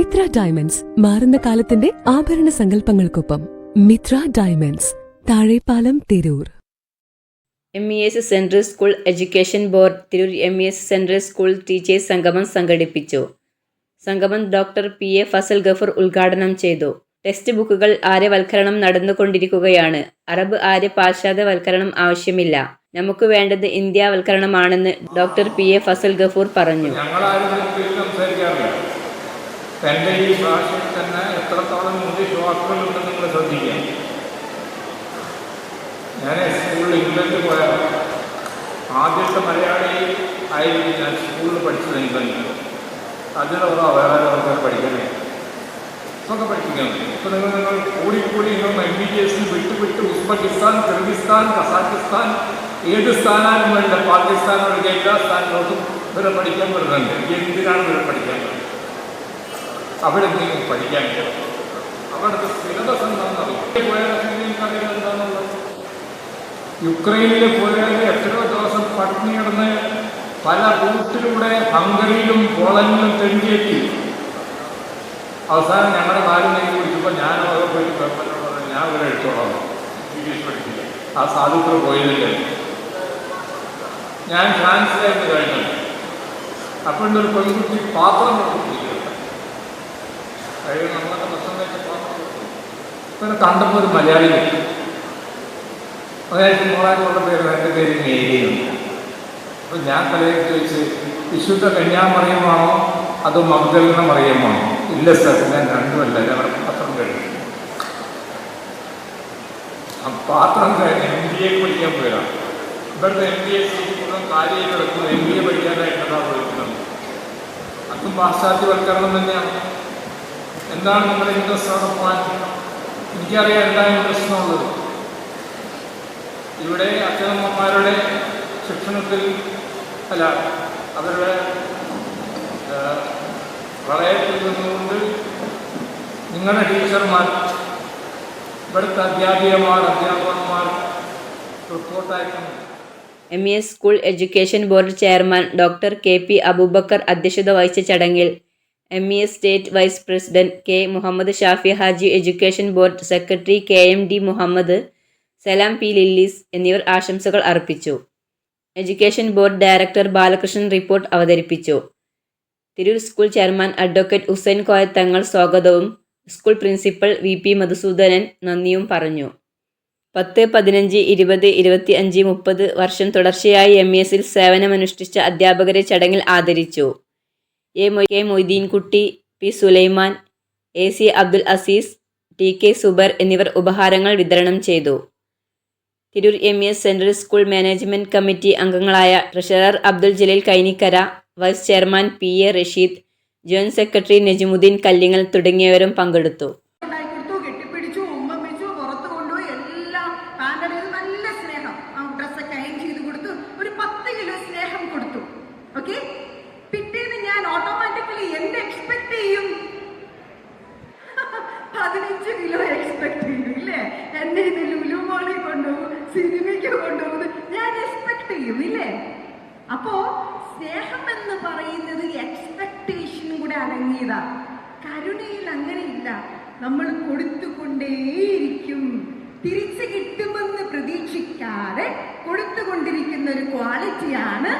Mitra diamonds മാറുന്ന കാലത്തിന്റെ ആഭരണ സങ്കല്പങ്ങൾക്കൊപ്പം Mitra diamonds Thazhepalam Tirur. M E S central school education board Tirur M E S central school teachers സംഗമം സംഘടിപ്പിച്ചു. സംഗമം doctor P A Fazal Gafoor ഉദ്ഘാടനം ചെയ്തു. ടെക്സ്റ്റ് ബുക്കുകൾ ആര്യവൽക്കരണം നടന്നുകൊണ്ടിരിക്കുകയാണ്. അറബ് ആര്യ പാശ്ചാത്യവൽക്കരണം ആവശ്യമില്ല. നമുക്ക് വേണ്ടത് ഇന്ത്യാവൽക്കരണമാണെന്ന് doctor P A Fazal Gafoor പറഞ്ഞു. എൻ്റെ ഈ ഭാഷയിൽ തന്നെ എത്രത്തോളം ഇംഗ്ലീഷ് വാക്കുകളുണ്ടെന്ന് നിങ്ങൾ ശ്രദ്ധിക്കുക ഞാൻ സ്കൂളിൽ ഇംഗ്ലണ്ടിൽ പോയ ആദ്യത്തെ മലയാളി ആയിരുന്നു ഞാൻ സ്കൂളിൽ പഠിച്ചത് ഇംഗ്ലണ്ടിൽ അതിനുള്ള വേറെ ആൾക്കാർ പഠിക്കണേ ഇതൊക്കെ പഠിപ്പിക്കാൻ ഇപ്പോൾ നിങ്ങൾ നിങ്ങൾ കൂടിക്കൂടി നിങ്ങൾ എം ബി ബി എസ് വിട്ട് വിട്ട് ഉസ്ബെക്കിസ്ഥാൻ കിർഗിസ്ഥാൻ കസാക്കിസ്ഥാൻ ഏത് സ്ഥാനാലും വേണ്ട പാകിസ്ഥാൻ ഒഴികെ എല്ലാ സ്ഥാനത്തോട്ടും ഇവരെ പഠിക്കാൻ വരുന്നുണ്ട് എന്തിനാണ് ഇവരെ പഠിക്കാൻ വരുന്നത് അവിടെ എന്തെങ്കിലും പഠിക്കാൻ അവിടുത്തെ സിലബസ് എന്താണെന്നറിയാം യുക്രൈനിൽ പോയാൽ എത്രയോ ദിവസം പട്ടിണി കിടന്ന് പല റൂട്ടിലൂടെ ഹംഗറിയിലും പോളണ്ടിലും തെണ്ടിയെത്തി അവസാനം ഞങ്ങളുടെ നീക്കി വിളിച്ചപ്പോൾ ഞാൻ അവിടെ പോയിട്ട് ഞാൻ ഇവിടെ എടുത്തോളാം. ഇംഗ്ലീഷ് പഠിക്കില്ല ആ സാധുക്കൾ പോയതില്ലേ ഞാൻ ഫ്രാൻസിലായിരുന്നു കഴിഞ്ഞത്. അപ്പോൾ ഒരു പെൺകുട്ടി പാത്രം കൊടുത്തിരിക്കുന്നത് കഴിയും നമ്മളൊക്കെ ഭക്ഷണം കഴിച്ചപ്പോൾ ഇപ്പം കണ്ടപ്പോൾ ഒരു മലയാളി അതായത് മോളായിട്ടുള്ള പേര് എന്റെ പേര് മേരിയാണ് അപ്പം ഞാൻ തലയിൽ ചോദിച്ച് വിശുദ്ധ കന്യാമറിയമാണോ അതോ മഗ്ദലിന മറിയമാണോ? ഇല്ല സർ ഞാൻ രണ്ടുമല്ല ഞാൻ പാത്രം കഴിഞ്ഞു പാത്രം കഴിഞ്ഞ് എം ബി എ പഠിക്കാൻ പോയതാണ്. ഇവിടുത്തെ എം ബി എ സീറ്റ് മുഴുവൻ കാര്യം കിടക്കുന്നത് എം ബി എ പഠിക്കാനായിട്ടാണ് വിളിക്കുന്നത്. അതും പാശ്ചാത്യവൽക്കരണം തന്നെയാണ്. എന്താണ് നിങ്ങളുടെ ഇൻട്രസ്റ്റ് അവിടെ പോകാൻ? എനിക്കറിയാം എന്താണ് ഇൻട്രസ്റ്റ് എന്നുള്ളത്. ഇവിടെ അച്ഛനമ്മമാരുടെ ശിക്ഷണത്തിൽ അല്ല അവരുടെ പ്രളയത്തിൽ നിന്നുകൊണ്ട് നിങ്ങളുടെ ടീച്ചർമാർ ഇവിടുത്തെ അധ്യാപികമാർ അധ്യാപകന്മാർ റിപ്പോർട്ട് അയക്കുന്നു. M E S school education board chairman doctor K P Aboobacker അധ്യക്ഷത വഹിച്ച ചടങ്ങിൽ M E state vice president K Muhammad Shafi Haji education board secretary K M D Muhammad Salam P Lillis എന്നിവർ ആശംസകൾ അർപ്പിച്ചു. Education board director Balakrishnan report അവതരിപ്പിച്ചു. Tirur school chairman advocate Hussain Koya Thangal സ്വാഗതവും school principal V P Madhusoodanan നന്ദിയും പറഞ്ഞു. പത്ത് പതിനഞ്ച് ഇരുപത് ഇരുപത്തി അഞ്ച് മുപ്പത് വർഷം തുടർച്ചയായി എം എസിൽ സേവനമനുഷ്ഠിച്ച അധ്യാപകരെ ചടങ്ങിൽ ആദരിച്ചു. A K Moideenkutty P Sulaiman A C Abdul Azeez T K Zubair എന്നിവർ ഉപഹാരങ്ങൾ വിതരണം ചെയ്തു. Tirur M S central school management committee അംഗങ്ങളായ treasurer Abdul Jaleel Kainikkara vice chairman P A Rasheed joint secretary Najimuddin Kallingal തുടങ്ങിയവരും പങ്കെടുത്തു ഉണ്ടാക്കി കൊടുത്തു കെട്ടിപ്പിടിച്ചു ഉമ്മ വെച്ചു പുറത്ത് കൊണ്ടുപോയി എല്ലാം പാന്റഡ് ചെയ്ത് നല്ല സ്നേഹം ആ ഡ്രസ്സൊക്കെ അയൺ ചെയ്ത് കൊടുത്തു ഒരു പത്ത് കിലോ സ്നേഹം കൊടുത്തു ഓക്കെ പിറ്റേന്ന് ഞാൻ ഓട്ടോമാറ്റിക്കലി എന്ത് എക്സ്പെക്ട് ചെയ്യും പതിനഞ്ച് കിലോ എക്സ്പെക്ട് ചെയ്യും ഇല്ലേ എന്നെ ഇത് ലുലു മോളിൽ കൊണ്ടുപോകും സിനിമയ്ക്ക് കൊണ്ടുപോകുന്നു ഞാൻ എക്സ്പെക്ട് ചെയ്യും ഇല്ലേ അപ്പോ സ്നേഹം എന്ന് പറയുന്നത് എക്സ്പെക്ടേഷനും കൂടെ അടങ്ങിയതാ. കരുണയിൽ അങ്ങനെയില്ല. നമ്മൾ കൊടുത്തുകൊണ്ടേയിരിക്കും. തിരിച്ചു കിട്ടുമെന്ന് പ്രതീക്ഷിക്കാതെ കൊടുത്തുകൊണ്ടിരിക്കുന്ന ഒരു ക്വാളിറ്റിയാണ്